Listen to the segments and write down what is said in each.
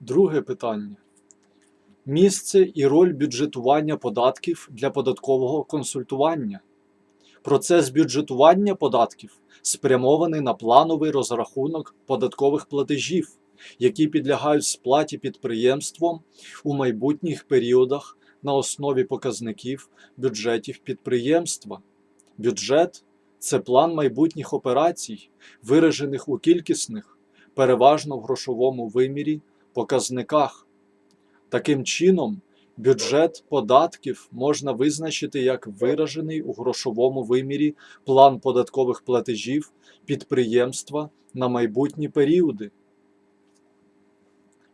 Друге питання. Місце і роль бюджетування податків для податкового консультування. Процес бюджетування податків спрямований на плановий розрахунок податкових платежів, які підлягають сплаті підприємством у майбутніх періодах на основі показників бюджетів підприємства. Бюджет це план майбутніх операцій, виражених у кількісних, переважно в грошовому вимірі, показниках. Таким чином, бюджет податків можна визначити як виражений у грошовому вимірі план податкових платежів підприємства на майбутні періоди.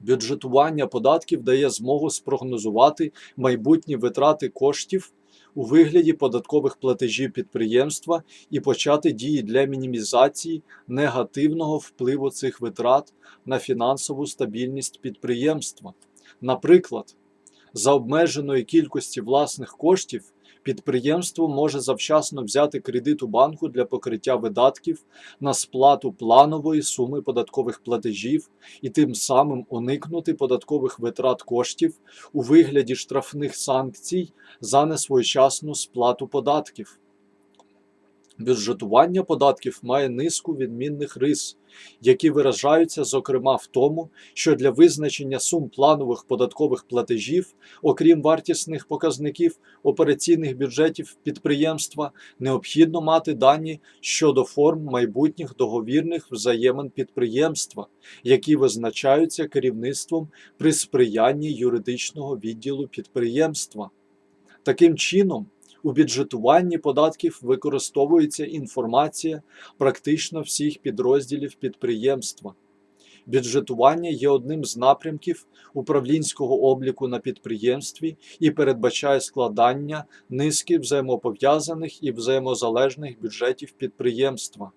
Бюджетування податків дає змогу спрогнозувати майбутні витрати коштів у вигляді податкових платежів підприємства і почати дії для мінімізації негативного впливу цих витрат на фінансову стабільність підприємства. Наприклад, за обмеженої кількості власних коштів підприємство може завчасно взяти кредит у банку для покриття видатків на сплату планової суми податкових платежів і тим самим уникнути податкових витрат коштів у вигляді штрафних санкцій за несвоєчасну сплату податків. Бюджетування податків має низку відмінних рис, які виражаються зокрема в тому, що для визначення сум планових податкових платежів, окрім вартісних показників операційних бюджетів підприємства, необхідно мати дані щодо форм майбутніх договірних взаємин підприємства, які визначаються керівництвом при сприянні юридичного відділу підприємства. Таким чином, у бюджетуванні податків використовується інформація практично всіх підрозділів підприємства. Бюджетування є одним з напрямків управлінського обліку на підприємстві і передбачає складання низки взаємопов'язаних і взаємозалежних бюджетів підприємства.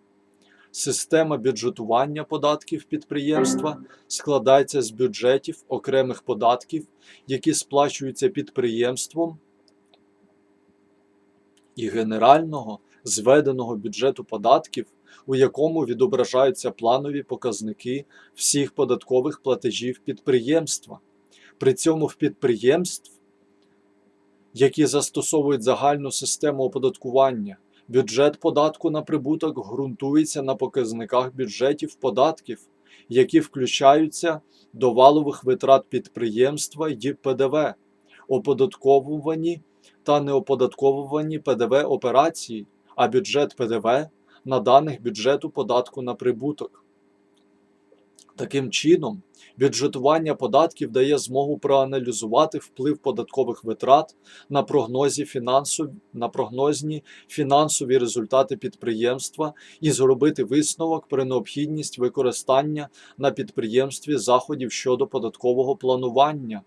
Система бюджетування податків підприємства складається з бюджетів окремих податків, які сплачуються підприємством і генерального зведеного бюджету податків, у якому відображаються планові показники всіх податкових платежів підприємства. При цьому в підприємств, які застосовують загальну систему оподаткування, бюджет податку на прибуток ґрунтується на показниках бюджетів податків, які включаються до валових витрат підприємства й ПДВ, оподатковувані та неоподатковувані ПДВ операції, а бюджет ПДВ на даних бюджету податку на прибуток. Таким чином, бюджетування податків дає змогу проаналізувати вплив податкових витрат на, прогнозі фінансов... на прогнозні фінансові результати підприємства і зробити висновок про необхідність використання на підприємстві заходів щодо податкового планування.